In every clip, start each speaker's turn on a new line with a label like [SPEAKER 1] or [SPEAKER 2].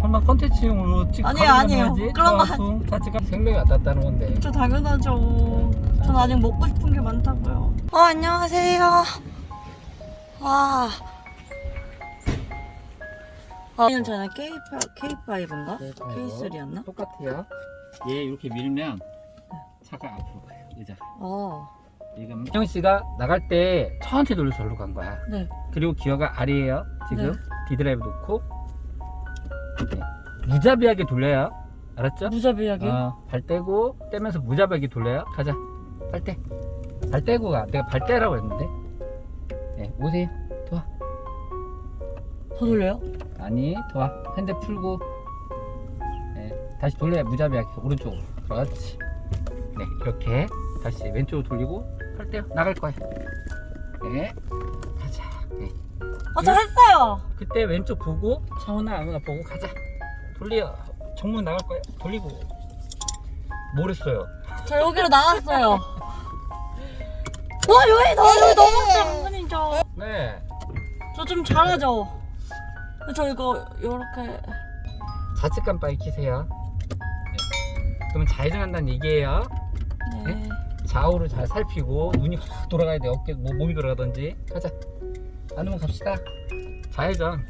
[SPEAKER 1] 설마 컨텐츠용으로 찍
[SPEAKER 2] 아니에요, 아니에요. 그런
[SPEAKER 1] 거거 자체가 생명이 왔다 갔다 하는 건데
[SPEAKER 2] 저 당연하죠. 전 아직 먹고 싶은 게 많다고요. 어, 안녕하세요. 와. 아, 이는 저는 K5, K5인가? K3였나?
[SPEAKER 1] 똑같아요 얘 이렇게 밀면 차가 앞으로 가요 의자
[SPEAKER 2] 어.
[SPEAKER 1] 지금 형 씨가 나갈 때 천천히 돌려서 절로 간 거야
[SPEAKER 2] 네.
[SPEAKER 1] 그리고 기어가 아래에요 지금
[SPEAKER 2] 네.
[SPEAKER 1] 디드라이브 놓고 네. 무자비하게 돌려요. 알았죠?
[SPEAKER 2] 무자비하게.
[SPEAKER 1] 어, 발 떼고 떼면서 무자비하게 돌려요. 가자. 발 떼. 발 떼고 가. 내가 발 떼라고 했는데. 네, 오세요. 도와.
[SPEAKER 2] 더 돌려요?
[SPEAKER 1] 아니 도와. 핸드 풀고. 네, 다시 돌려야 무자비하게. 오른쪽으로. 그렇지. 네 이렇게 다시 왼쪽으로 돌리고 팔 떼요. 나갈 거야. 네 가자. 네.
[SPEAKER 2] 아, 저 했어요.
[SPEAKER 1] 그때 왼쪽 보고 차오나 아무나 보고 가자 돌려 정문 나갈 거야 돌리고 뭘 했어요
[SPEAKER 2] 저 여기로 나갔어요. 와, 여기 너, 여기 넘었어요, 은근히죠. 네저 좀 잘하죠? 저 이거, 요렇게.
[SPEAKER 1] 좌측 깜빡이 키세요 네. 그러면 좌회전한다는 얘기예요
[SPEAKER 2] 네.
[SPEAKER 1] 좌우를 잘 살피고 눈이 확 돌아가야 돼 어깨 뭐, 몸이 돌아가든지 가자 안 오면 갑시다. 좌회전.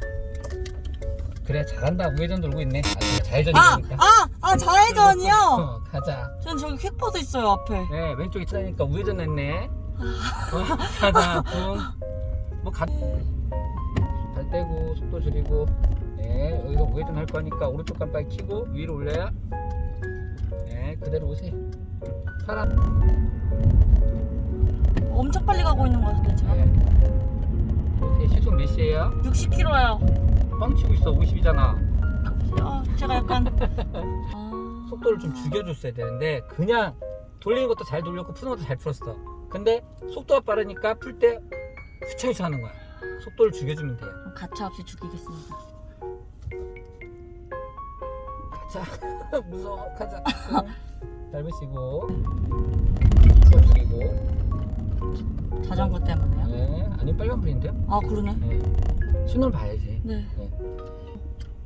[SPEAKER 1] 그래 잘한다 우회전 돌고 있네. 아 그래,
[SPEAKER 2] 아,
[SPEAKER 1] 좌회전이니까?
[SPEAKER 2] 아, 아, 좌회전이요?
[SPEAKER 1] 어, 가자.
[SPEAKER 2] 전 저기 퀵보드 있어요, 앞에.
[SPEAKER 1] 네 왼쪽에 치다니까 우회전 했네. 어, 가자 가... 발 떼고 속도 줄이고. 네 여기서 우회전 할 거니까 오른쪽 깜빡이 켜고 위로 올려요 네 그대로 오세요 사람
[SPEAKER 2] 엄청 빨리 가고 있는 것 같은데, 제가.
[SPEAKER 1] 네. 시속 몇이에요?
[SPEAKER 2] 60km요.
[SPEAKER 1] 뻥치고 있어 50이잖아.
[SPEAKER 2] 아, 제가 약간. 아...
[SPEAKER 1] 속도를 좀 죽여줬어야 되는데 그냥 돌리는 것도 잘 돌렸고 푸는 것도 잘 풀었어. 근데 속도가 빠르니까 풀때 후차유차 하는 거야. 속도를 죽여주면 돼요
[SPEAKER 2] 그럼 가차 없이 죽이겠습니다.
[SPEAKER 1] 가자. 무서워. 가자. 밟으시고. 속도 줄이고
[SPEAKER 2] 자전거 때문에요?
[SPEAKER 1] 네 아니 빨간불인데요
[SPEAKER 2] 아, 그러네.
[SPEAKER 1] 네 신호를 봐야지
[SPEAKER 2] 네.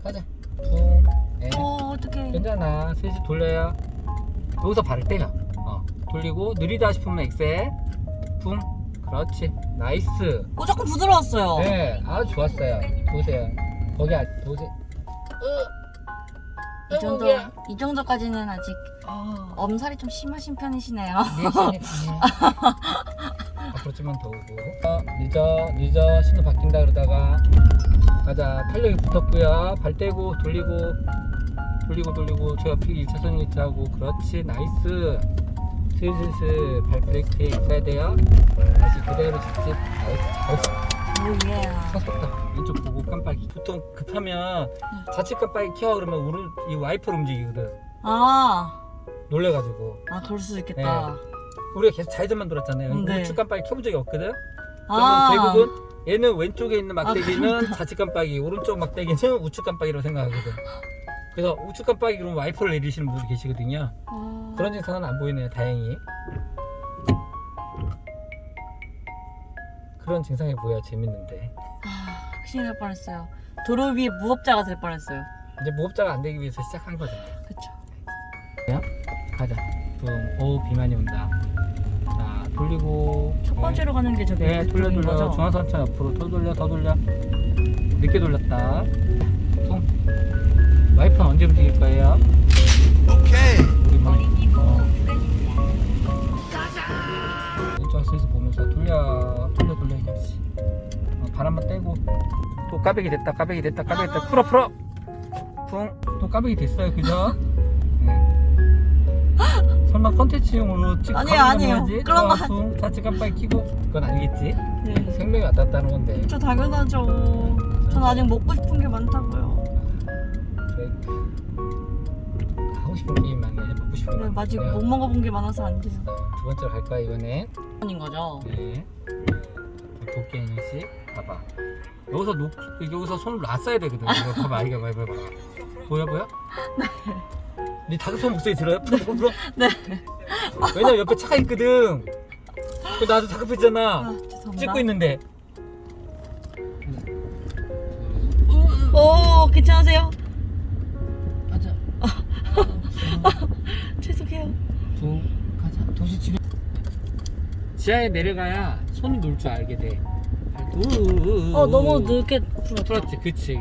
[SPEAKER 1] 가자 퉁 네.
[SPEAKER 2] 어, 어떡해.
[SPEAKER 1] 괜찮아 셋이 돌려요 여기서 발을 떼요 어 돌리고 느리다 싶으면 엑셀 붕 그렇지 나이스
[SPEAKER 2] 어, 조금 부드러웠어요.
[SPEAKER 1] 네 아주 좋았어요 보세요 거기 아, 보세요
[SPEAKER 2] 이 정도. 이 정도까지는 아직
[SPEAKER 1] 아,
[SPEAKER 2] 엄살이 좀 심하신 편이시네요.
[SPEAKER 1] 네, 네, 네. 앞으로 좀만 더 오고 어, 늦어 늦어 신호 바뀐다 그러다가 가자. 탄력이 붙었고요. 발 떼고 돌리고 돌리고 돌리고 저 옆에 1차선 일자하고. 그렇지. 나이스. 슬슬슬 발 브레이크에 있어야 돼요. 다시 그대로 직진 나이스. 잘했어. 쳤었다. 왼쪽 보고 깜빡이. 보통 급하면 좌측 깜빡이 켜. 그러면 오른 이 와이퍼를 움직이거든.
[SPEAKER 2] 아,
[SPEAKER 1] 놀래가지고.
[SPEAKER 2] 아, 그럴 수도 있겠다.
[SPEAKER 1] 우리가 계속 좌회전만 돌았잖아요.
[SPEAKER 2] 네.
[SPEAKER 1] 우측 깜빡이 켜본 적이 없거든?
[SPEAKER 2] 아,
[SPEAKER 1] 그러면 대부분 얘는 왼쪽에 있는
[SPEAKER 2] 아,
[SPEAKER 1] 막대기는 좌측 깜빡이 오른쪽 막대기는 우측 깜빡이라고 생각하거든. 그래서 우측 깜빡이 그러면 와이퍼를 내리시는 분들이 계시거든요.
[SPEAKER 2] 아,
[SPEAKER 1] 그런 증상은 안 보이네요 다행히. 그런 증상이 보여 재밌는데.
[SPEAKER 2] 아, 큰일 날 뻔했어요. 도로 위에 무법자가 될 뻔했어요.
[SPEAKER 1] 이제 무법자가 안 되기 위해서 시작한 거잖아요.
[SPEAKER 2] 그쵸.
[SPEAKER 1] 가자. 붕 오 비만이 온다. 자 돌리고.
[SPEAKER 2] 첫 번째로 가는 게 저게
[SPEAKER 1] 네 돌려 돌려.
[SPEAKER 2] 거죠?
[SPEAKER 1] 중앙선차 옆으로 더 돌려 더 돌려. 늦게 돌렸다. 붕 와이퍼는 언제 움직일 거예요? 우리 머리 어. 왼쪽 슬슬 보면서 돌려 돌려 돌려 그렇지. 어, 발 한번 떼고. 또 까베기 됐다 까베기 됐다 까베기 됐다. 풀어 풀어. 붕또 까베기 됐어요 그죠? 네. 설마 컨텐츠용으로 찍고
[SPEAKER 2] 아니에요, 아니에요. 그런
[SPEAKER 1] 거붕 자칫 깜빡이 키고 그건 아니겠지?
[SPEAKER 2] 네.
[SPEAKER 1] 생명이 왔다 갔다 하는 건데
[SPEAKER 2] 저 당연하죠. 전 아직 먹고 싶은 게 많다고요.
[SPEAKER 1] 브레이크 하고 싶은 게임만 해 먹고 싶은
[SPEAKER 2] 그래,
[SPEAKER 1] 거
[SPEAKER 2] 아직
[SPEAKER 1] 그래요.
[SPEAKER 2] 못 먹어본 게 많아서 안 돼요.
[SPEAKER 1] 두 번째로 갈까 이번엔
[SPEAKER 2] 인 거죠?
[SPEAKER 1] 네. 인식 봐봐. 여기서 놓 여기서 손을 놨어야 되거든. 이거 봐봐, 이거 봐봐, 봐봐. 보여 보여? 네 다급한 목소리 들어요? 풀어 풀어 풀어.
[SPEAKER 2] 네.
[SPEAKER 1] 왜냐면 옆에 차가 있거든. 그 나도 다급했잖아.
[SPEAKER 2] 아, 죄송합니다.
[SPEAKER 1] 찍고 있는데.
[SPEAKER 2] 오, 괜찮으세요?
[SPEAKER 1] 지하에 내려가야 손이 놀 줄 알게 돼. 우우우우.
[SPEAKER 2] 어 너무 늦게 풀었다.
[SPEAKER 1] 풀었지, 그치.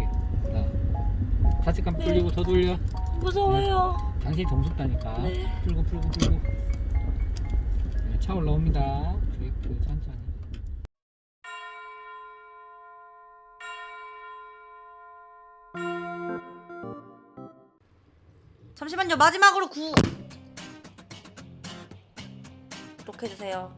[SPEAKER 1] 어. 다시 깜 돌리고 더 돌려.
[SPEAKER 2] 무서워요.
[SPEAKER 1] 당신이 더 무섭다니까.
[SPEAKER 2] 네.
[SPEAKER 1] 풀고 풀고 풀고. 네, 차 올라옵니다. 브레이크 천천히.
[SPEAKER 2] 잠시만요. 마지막으로 구. 구독해주세요.